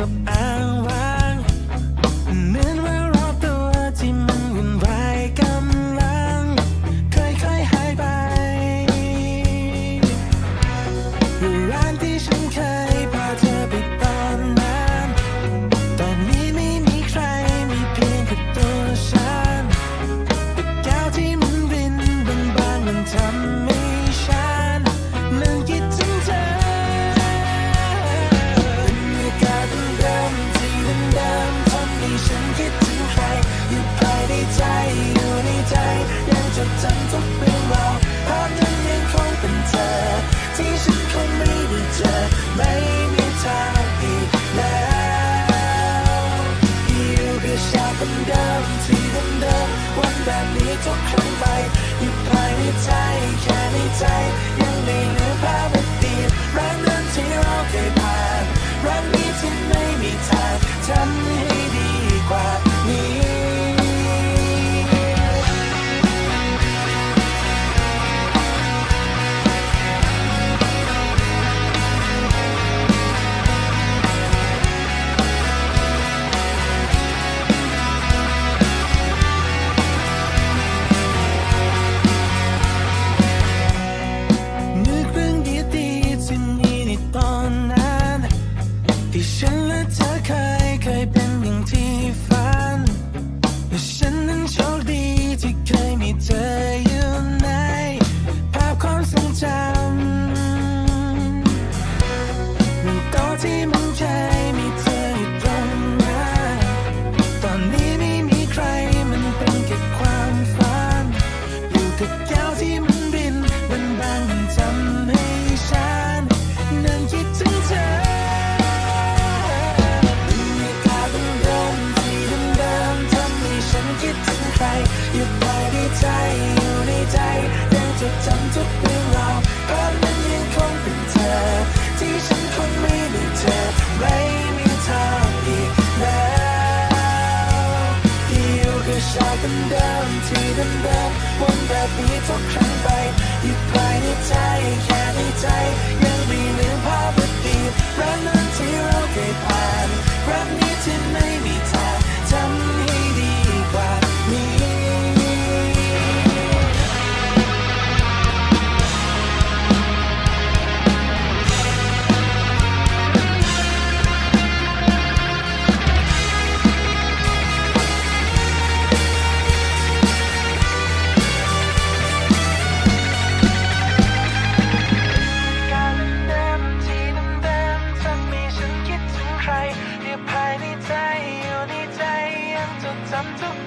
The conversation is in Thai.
up and right. เดิมที่เดิมวันแบบนี้ทุกครั้งไปอยู่ภายในใจแค่ในใจยังไม่ลืมภาพ และเธอเคยเคยเป็นอย่างที่ฝันและฉันนั้นโชคดีที่เคยมีเธอ อยู่ภายในใจอยู่ในใจยังจดจำทุกเรื่องราวภาพนั้นยังคงเป็นเธอ ที่ฉันคงไม่ได้เจอไม่มีทางอีกแล้วที่อยู่กับฉากเดิมที่เดิมวนแบบนี้ทุกครั้งไปอยู่ภายในใจแค่ในใจยังไม่ลืมภาพอดีต ฉัน